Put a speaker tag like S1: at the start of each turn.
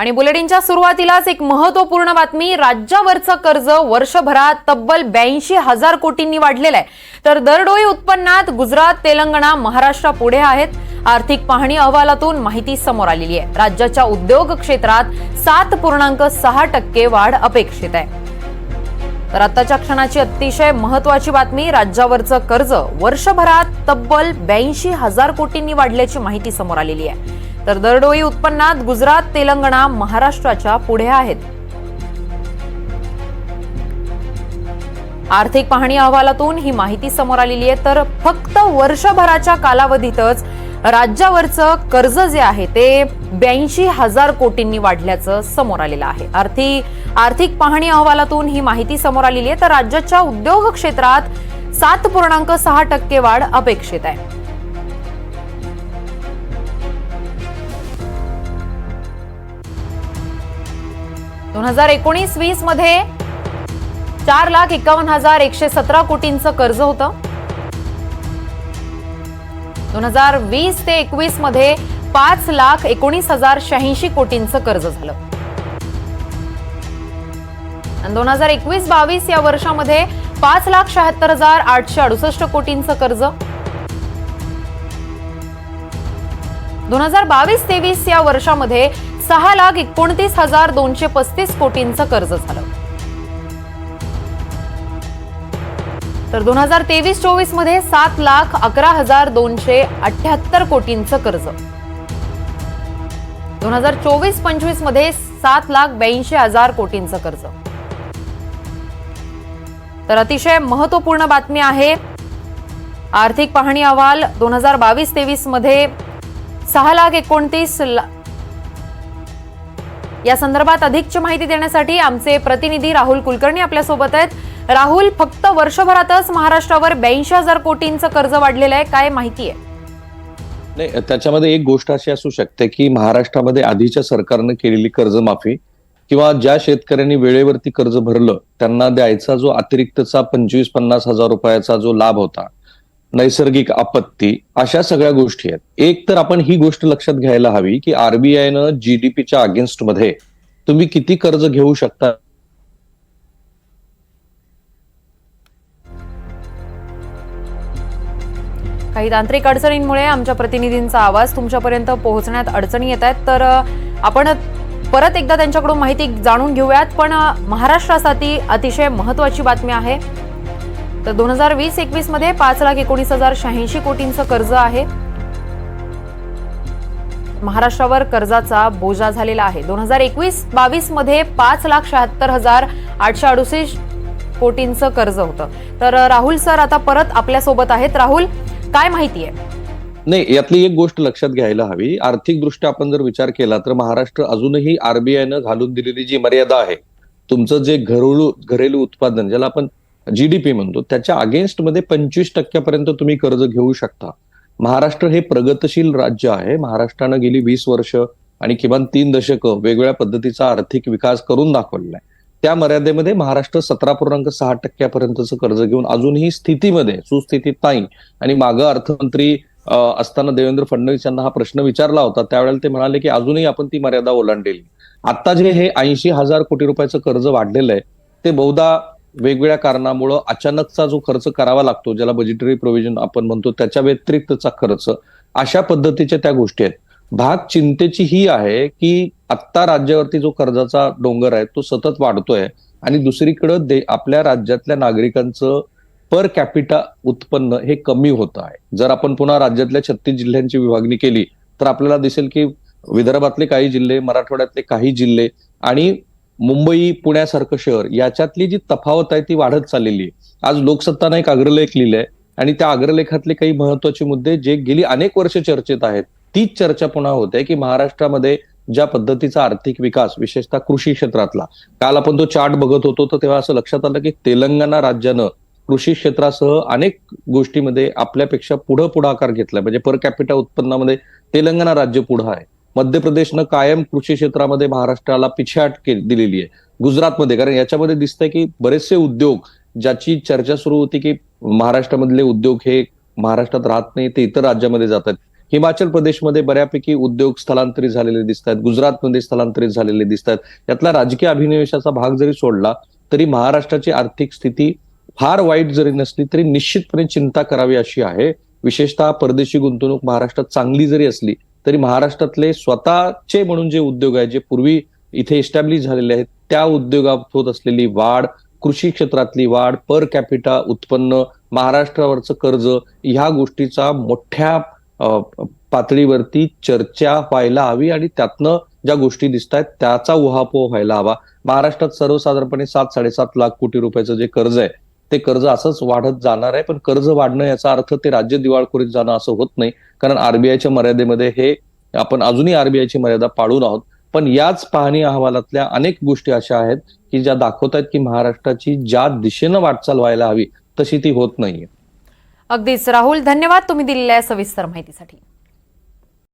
S1: आणि बुलेटिनच्या सुरुवातीलाच एक महत्त्वपूर्ण बातमी राज्यावरचं कर्ज वर्षभरात तब्बल ब्याऐंशी हजार कोटींनी वाढलेलं आहे. तर दरडोई उत्पन्नात गुजरात तेलंगणा महाराष्ट्र पुढे आहेत. आर्थिक पाहणी अहवालातून माहिती समोर आलेली आहे. राज्याच्या उद्योग क्षेत्रात सात पूर्णांक सहा टक्के वाढ अपेक्षित आहे. तर आताच्या क्षणाची अतिशय महत्वाची बातमी राज्यावरचं कर्ज वर्षभरात तब्बल ब्याऐंशी हजार कोटींनी वाढल्याची माहिती समोर आलेली आहे. तर दरडोई उत्पन्नात गुजरात तेलंगणा महाराष्ट्राच्या पुढे आहेत. आर्थिक पाहणी अहवालातून ही माहिती समोर आलेली आहे. तर फक्त वर्षभराच्या कालावधीतच राज्यावरचं कर्ज जे आहे ते ब्याऐंशी हजार कोटींनी वाढल्याचं समोर आलेलं आहे. आर्थिक आर्थिक पाहणी अहवालातून ही माहिती समोर आलेली आहे. तर राज्याच्या उद्योग क्षेत्रात सात पूर्णांक सहा टक्के वाढ अपेक्षित आहे. दोन हजार एकोणीस वीसमध्ये चार लाख एकावन्न हजार एकशे सतरा कोटींचं कर्ज होतं. दोन हजार वीस ते एकवीसमध्ये पाच लाख एकोणीस हजार शहाऐंशी कोटींचं कर्ज झालं. आणि दोन हजार एकवीस बावीस या वर्षामध्ये पाच लाख शहात्तर हजार आठशे अडुसष्ट कोटींचं कर्ज. दोन हजार बावीस तेवीस या वर्षामध्ये सहा लाख एकोणतीस हजार दोनशे पस्तीस कोटींचं कर्ज झालं. तर दोन हजार तेवीस चोवीसमध्ये सात लाख अकरा हजार दोनशे अठ्याहत्तर कोटींचं कर्ज. दोन हजार चोवीस पंचवीसमध्ये सात लाख ब्याऐंशी हजार कोटींचं कर्ज. तर अतिशय महत्त्वपूर्ण बातमी आहे. आर्थिक पाहणी अहवाल दोन हजार बावीस तेवीसमध्ये सहा लाख एकोणतीस ला- या संदर्भात अधिकची माहिती देण्यासाठी आमचे प्रतिनिधी राहुल कुलकर्णी आपल्यासोबत आहेत. राहुल फक्त वर्षभरातच महाराष्ट्रावर ब्याऐंशी हजार कोटींचं कर्ज वाढलेलं आहे काय माहिती आहे?
S2: नाही त्याच्यामध्ये एक गोष्ट अशी असू शकते की महाराष्ट्रामध्ये आधीच्या सरकारनं केलेली कर्जमाफी किंवा ज्या शेतकऱ्यांनी वेळेवरती कर्ज भरलं त्यांना द्यायचा जो अतिरिक्तचा पंचवीस पन्नास हजार रुपयाचा जो लाभ होता नैसर्गिक आपत्ती अशा सगळ्या गोष्टी आहेत. एक तर आपण ही गोष्ट लक्षात घ्यायला हवी की आरबीआयनं जीडीपीच्या अगेन्स्टमध्ये तुम्ही किती कर्ज घेऊ शकता?
S1: काही तांत्रिक अडचणींमुळे आमच्या प्रतिनिधींचा आवाज तुमच्यापर्यंत पोहोचण्यात अडचणी येत आहेत. तर आपण परत एकदा त्यांच्याकडून माहिती जाणून घेऊयात. पण महाराष्ट्रासाठी अतिशय महत्वाची बातमी आहे. तर दोन हजार वीस एकवीसमध्ये पाच लाख एकोणीस हजार शहाऐंशी कोटींचं कर्ज आहे. महाराष्ट्रावर कर्जाचा बोजा झालेला आहे. दोन हजार एकवीस बावीसमध्ये पाच लाख शहात्तर हजार आठशे अडुसष्ट कोटींचं कर्ज होतं. तर राहुल सर आता परत आपल्यासोबत आहेत. राहुल काय माहिती आहे?
S2: नाही यातली एक गोष्ट लक्षात घ्यायला हवी. आर्थिकदृष्ट्या आपण जर विचार केला तर महाराष्ट्र अजूनही आरबीआयनं घालून दिलेली जी मर्यादा आहे तुमचं जे घरेलू घरेलू उत्पादन ज्याला आपण जीडीपी म्हणतो. त्याच्या अगेन्स्टमध्ये पंचवीस टक्क्यापर्यंत तुम्ही कर्ज घेऊ शकता. महाराष्ट्र हे प्रगतशील राज्य आहे. महाराष्ट्रानं गेली वीस वर्ष आणि किमान तीन दशकं वेगवेगळ्या पद्धतीचा आर्थिक विकास करून दाखवलेला आहे. त्या मर्यादेमध्ये महाराष्ट्र सतरा पूर्णांक सहा टक्क्यापर्यंतचं कर्ज घेऊन अजूनही स्थितीमध्ये सुस्थितीत नाही. आणि मागं अर्थमंत्री असताना देवेंद्र फडणवीस यांना हा प्रश्न विचारला होता. त्यावेळेला ते म्हणाले की अजूनही आपण ती मर्यादा ओलांडेली आता जे हे ऐंशी हजार कोटी रुपयाचं कर्ज वाढलेलं आहे. ते बहुधा वेगवेगळ्या कारणामुळं अचानकचा जो खर्च करावा लागतो ज्याला बजेटरी प्रोव्हिजन आपण म्हणतो त्याच्या व्यतिरिक्तचा खर्च अशा पद्धतीच्या त्या गोष्टी आहेत. भाग चिंतेची ही आहे की आत्ता राज्यावरती जो कर्जाचा डोंगर आहे तो सतत वाढतोय आणि दुसरीकडं दे आपल्या राज्यातल्या नागरिकांचं पर कॅपिटा उत्पन्न हे कमी होत आहे. जर आपण पुन्हा राज्यातल्या छत्तीस जिल्ह्यांची विभागणी केली तर आपल्याला दिसेल की विदर्भातले काही जिल्हे मराठवाड्यातले काही जिल्हे आणि मुंबई पुण्यासारखं शहर याच्यातली जी तफावत आहे ती वाढत चाललेली आहे. आज लोकसत्तानं एक अग्रलेख लिहिलाय आणि त्या अग्रलेखातले काही महत्त्वाचे मुद्दे जे गेली अनेक वर्ष चर्चेत आहेत तीच चर्चा पुन्हा होते की महाराष्ट्रामध्ये ज्या पद्धतीचा आर्थिक विकास विशेषतः कृषी क्षेत्रातला काल आपण तो चार्ट बघत होतो तर तेव्हा असं लक्षात आलं की तेलंगणा राज्यानं कृषी क्षेत्रासह अनेक गोष्टीमध्ये आपल्यापेक्षा पुढं पुढाकार घेतलाय. म्हणजे पर कॅपिटा उत्पन्नामध्ये तेलंगणा राज्य पुढं आहे. मध्य प्रदेशनं कायम कृषी क्षेत्रामध्ये महाराष्ट्राला पिछाट के- दिलेली आहे. गुजरातमध्ये कारण याच्यामध्ये दिसतंय की बरेचसे उद्योग ज्याची चर्चा सुरू होती की महाराष्ट्रामधले उद्योग हे महाराष्ट्रात राहत नाही ते इतर राज्यामध्ये जातात हिमाचल प्रदेशमध्ये बऱ्यापैकी उद्योग स्थलांतरित झालेले दिसत आहेत. गुजरातमध्ये स्थलांतरित झालेले दिसत आहेत. यातला राजकीय अभिनिवेशाचा भाग जरी सोडला तरी महाराष्ट्राची आर्थिक स्थिती फार वाईट जरी नसली तरी निश्चितपणे चिंता करावी अशी आहे. विशेषतः परदेशी गुंतवणूक महाराष्ट्रात चांगली जरी असली तरी महाराष्ट्रातले स्वतःचे म्हणून जे उद्योग आहेत जे पूर्वी इथे इस्टॅब्लिश झालेले आहेत त्या उद्योगात होत असलेली वाढ कृषी क्षेत्रातली वाढ पर कॅपिटा उत्पन्न महाराष्ट्रावरचं कर्ज ह्या गोष्टीचा मोठ्या पातळीवरती चर्चा व्हायला हवी आणि त्यातनं ज्या गोष्टी दिसत आहेत त्याचा उहापोह व्हायला हवा. महाराष्ट्रात सर्वसाधारणपणे सात साडेसात लाख कोटी रुपयाचं जे कर्ज आहे ते कर्ज असंच वाढत जाणार आहे पण कर्ज वाढणं याचा अर्थ ते राज्य दिवाळखोरीत जाणं असं होत नाही. कारण आरबीआयच्या मर्यादेमध्ये हे आपण अजूनही आरबीआयची मर्यादा पाळून आहोत. पण याच पाहणी अहवालातल्या अनेक गोष्टी अशा आहेत की ज्या दाखवत आहेत की महाराष्ट्राची ज्या दिशेनं वाटचाल व्हायला हवी तशी ती होत नाहीये.
S1: अगदीच. राहुल धन्यवाद तुम्ही दिलेल्या सविस्तर माहितीसाठी.